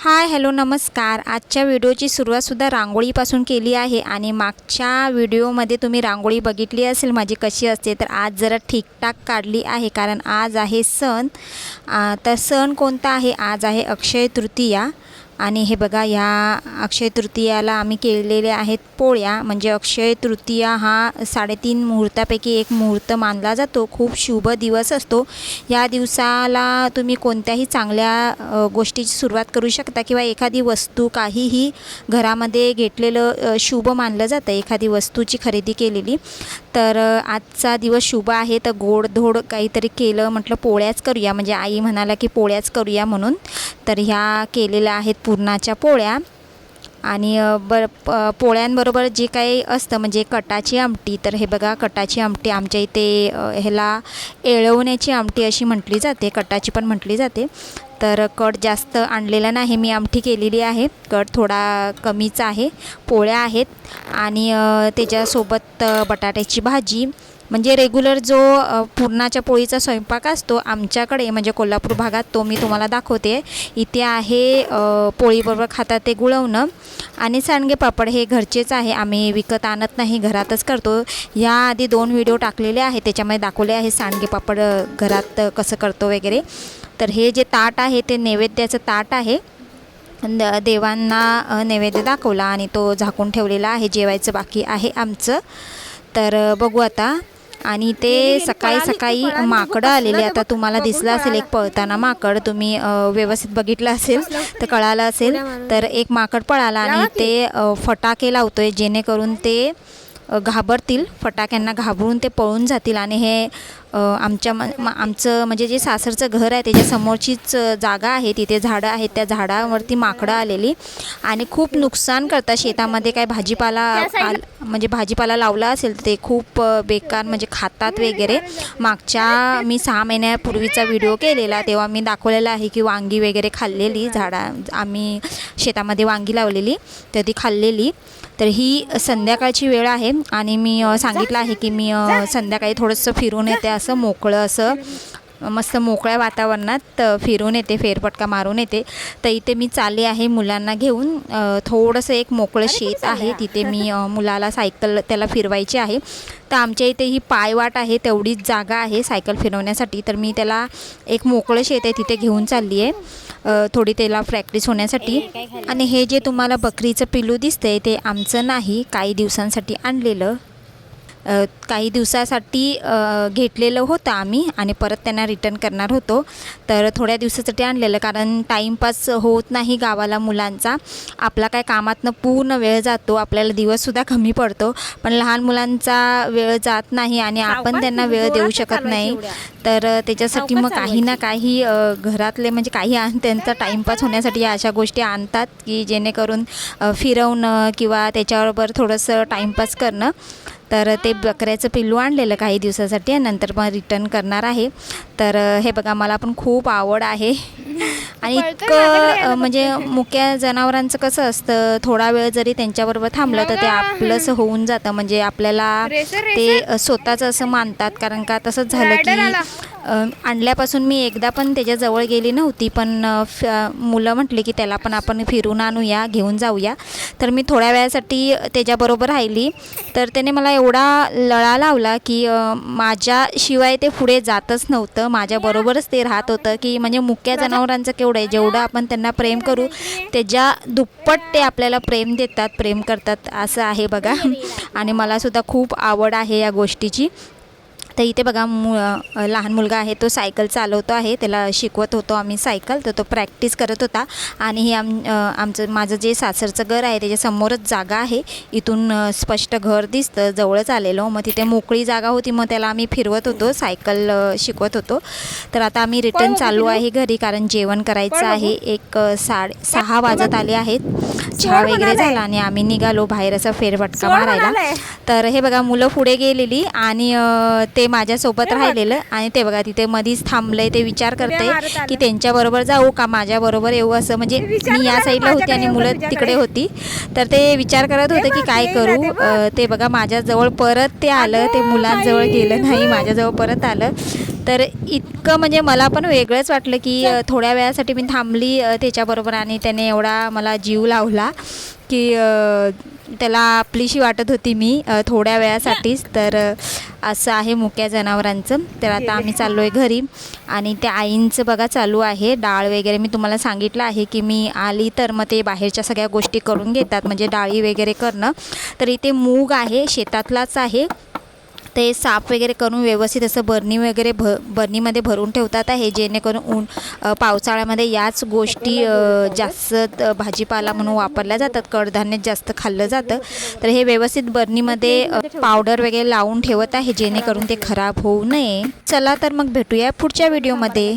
Hi hello नमस्कार. आजच्या व्हिडिओची सुरुवातसुद्धा रांगोळीपासून केली आहे आणि मागच्या व्हिडिओमध्ये तुम्ही रांगोळी बघितली असेल माझी कशी असते तर आज जरा ठीकठाक काढली आहे कारण आज आहे सण. तर सण कोणता आहे? आज आहे अक्षय तृतीया. आणि हे बघा ह्या अक्षय तृतीयाला आम्ही केलेल्या आहेत पोळ्या. म्हणजे अक्षय तृतीया हा साडेतीन मुहूर्तापैकी एक मुहूर्त मानला जातो. खूप शुभ दिवस असतो. या दिवसाला तुम्ही कोणत्याही चांगल्या गोष्टीची सुरुवात करू शकता किंवा एखादी वस्तू काहीही घरामध्ये घेतलेलं शुभ मानलं जातं. एखादी वस्तूची खरेदी केलेली. तर आजचा दिवस शुभ आहे. तर गोडधोड काहीतरी केलं म्हटलं पोळ्याच करूया. म्हणजे आई म्हणाला की पोळ्याच करूया म्हणून. तर ह्या केलेल्या आहेत पुरणाच्या पोळ्या. आणि बर प पोळ्यांबरोबर जे काही असतं म्हणजे कटाची आमटी तर हे बघा कटाची आमटी आमच्या इथे ह्याला एळवण्याची आमटी अशी म्हटली जाते कटाची पण म्हटली जाते. तर कट जास्त आणलेला नाही मी आमटी केलेली आहे. कट थोडा कमीच आहे पोळ्या आहेत. आणि त्याच्यासोबत बटाट्याची भाजी म्हणजे रेग्युलर जो पुरणाच्या पोळीचा स्वयंपाक असतो आमच्याकडे म्हणजे कोल्हापूर भागात तो मी तुम्हाला दाखवते. इथे आहे पोळीबरोबर खातात ते गुळवणं आणि सांडगे पापड. हे घरचेच आहे. आम्ही विकत आणत नाही घरातच करतो. याआधी दोन व्हिडिओ टाकलेले आहे त्याच्यामध्ये दाखवले आहे सांडगे पापड घरात कसं करतो वगैरे. तर हे जे ताट आहे ते नैवेद्याचं ताट आहे. देवांना नैवेद्य दाखवला आणि तो झाकून ठेवलेला आहे. जेवायचं बाकी आहे आमचं. तर बघू आता. आणि ते सकाळी सकाळी माकडं आलेले आता तुम्हाला दिसलं असेल एक पळताना माकड तुम्ही व्यवस्थित बघितलं असेल तर कळालं असेल. तर एक माकड पळाला आणि ते फटाके लावतोय जेणेकरून ते घाबरतील फटाक्यांना घाबरून ते पळून जातील आणि हे आमच्या म आमचं म्हणजे जे सासरचं घर आहे त्याच्या समोरचीच अ, जागा आहे तिथे झाडं आहेत त्या झाडावरती माकडं आलेली आणि खूप नुकसान करतात. शेतामध्ये काय भाजीपाला म्हणजे भाजीपाला लावला असेल तर ते खूप बेकार म्हणजे खातात वगैरे. मागच्या मी सहा महिन्यापूर्वीचा व्हिडिओ केलेला तेव्हा मी दाखवलेला आहे की वांगी वगैरे खाल्लेली झाडा आम्ही शेतामध्ये वांगी लावलेली तर ती खाल्लेली. तर ही संध्याकाळची वेळ आहे आणि मी सांगितलं आहे की मी संध्याकाळी थोडंसं फिरून येते असं मोकळं असं. मस्त मोकळ्या वातावरणात फिरून येते फेरफटका मारून येते. तर इथे मी चालले आहे मुलांना घेऊन. थोडंसं एक मोकळं शेत आहे तिथे मी मुलाला सायकल त्याला फिरवायची आहे. तर आमच्या इथे ही पायवाट आहे तेवढीच जागा आहे सायकल फिरवण्यासाठी. तर मी त्याला एक मोकळं शेत आहे तिथे घेऊन चालली आहे थोडी त्याला प्रॅक्टिस होण्यासाठी. आणि हे जे तुम्हाला बकरीचं पिलू दिसतंय ते आमचं नाही काही दिवसांसाठी आणलेलं. काही दिवसासाठी घेतलेलं होतं आम्ही आणि परत त्यांना रिटर्न करणार होतो. तर थोड्या दिवसासाठी आणलेलं कारण टाईमपास होत नाही गावाला मुलांचा. आपला काय कामातनं पूर्ण वेळ जातो आपल्याला दिवससुद्धा कमी पडतो. पण लहान मुलांचा वेळ जात नाही आणि आपण त्यांना वेळ देऊ शकत नाही. तर त्याच्यासाठी मग काही ना काही घरातले म्हणजे काही आण त्यांचा टाईमपास होण्यासाठी अशा गोष्टी आणतात की जेणेकरून फिरवणं किंवा त्याच्याबरोबर थोडंसं टाईमपास करणं. तर ते बकऱ्याचं पिल्लू आणलेलं काही दिवसासाठी आणि नंतर मग रिटर्न करणार आहे. तर हे बघा मला पण खूप आवड आहे. आणि इतकं म्हणजे मुक्या जनावरांचं कसं असतं थोडा वेळ जरी त्यांच्याबरोबर थांबलं तर ते आपलंसं होऊन जातं. म्हणजे आपल्याला ते स्वतःचं असं मानतात. कारण का तसंच झालं की आणल्यापासून मी एकदा पण त्याच्याजवळ गेली नव्हती. पण मुलं म्हटली की त्याला पण आपण फिरून आणूया घेऊन जाऊया. तर मी थोड्या वेळासाठी त्याच्याबरोबर राहिली. तर त्याने मला एवढा लळा लावला की माझ्याशिवाय ते पुढे जातच नव्हतं. माझ्याबरोबरच ते राहत होतं की म्हणजे मुक्या जनावरांचं केवढं आहे? जेवढं आपण त्यांना प्रेम करू त्याच्या दुप्पट ते आपल्याला प्रेम देतात प्रेम करतात असं आहे बघा. आणि मलासुद्धा खूप आवड आहे या गोष्टीची. तर इथे बघा मु लहान मुलगा आहे तो सायकल चालवतो आहे त्याला शिकवत होतो आम्ही सायकल तर तो प्रॅक्टिस करत होता. आणि हे आम आमचं माझं जे सासरचं घर आहे त्याच्यासमोरच जागा आहे. इथून स्पष्ट घर दिसतं जवळच आलेलो. मग तिथे मोकळी जागा होती मग त्याला आम्ही फिरवत होतो सायकल शिकवत होतो. तर आता आम्ही रिटर्न चाललो आहे घरी कारण जेवण करायचं आहे. एक साडे सहा वाजत आले आहेत. चहा वगैरे झाला आणि आम्ही निघालो बाहेर असा फेरफटका मारायला. तर हे बघा मुलं पुढे गेलेली आणि ते माझ्यासोबत राहिलेलं आणि ते बघा तिथे मधीच थांबलंय ते विचार करते की त्यांच्याबरोबर जाऊ का? माझ्याबरोबर येऊ असं. म्हणजे मी या साईडला होती आणि मुलं तिकडे होती. तर ते विचार करत होते की काय करू? ते बघा. माझ्याजवळ परत ते आलं ते मुलांजवळ गेलं नाही माझ्याजवळ परत आलं. तर इतकं म्हणजे मला पण वेगळंच वाटलं की थोड्या वेळासाठी मी थांबली त्याच्याबरोबर आणि त्याने एवढा मला जीव लावला की त्याला आपलीशी वाटत होती मी थोड्या वेळासाठीच. तर असं आहे मुक्या जनावरांचं. तर आता आम्ही चाललो आहे घरी. आणि त्या आईंचं बघा चालू आहे. डाळ वगैरे मी तुम्हाला सांगितलं आहे की मी आली तर मग ते बाहेरच्या सगळ्या गोष्टी करून घेतात. म्हणजे डाळी वगैरे करणं. तर इथे मूग आहे शेतातलाच आहे. ते साफ वगैरे करून व्यवस्थित असं बरणी वगैरे भ बरणीमध्ये भरून ठेवतात आहे जेणेकरून ऊन पावसाळ्यामध्ये याच गोष्टी जास्त भाजीपाला म्हणून वापरल्या जातात कडधान्य जास्त खाल्लं जातं. तर हे व्यवस्थित बरणीमध्ये पावडर वगैरे लावून ठेवत आहे जेणेकरून ते खराब होऊ नये. चला तर मग भेटूया पुढच्या व्हिडिओमध्ये.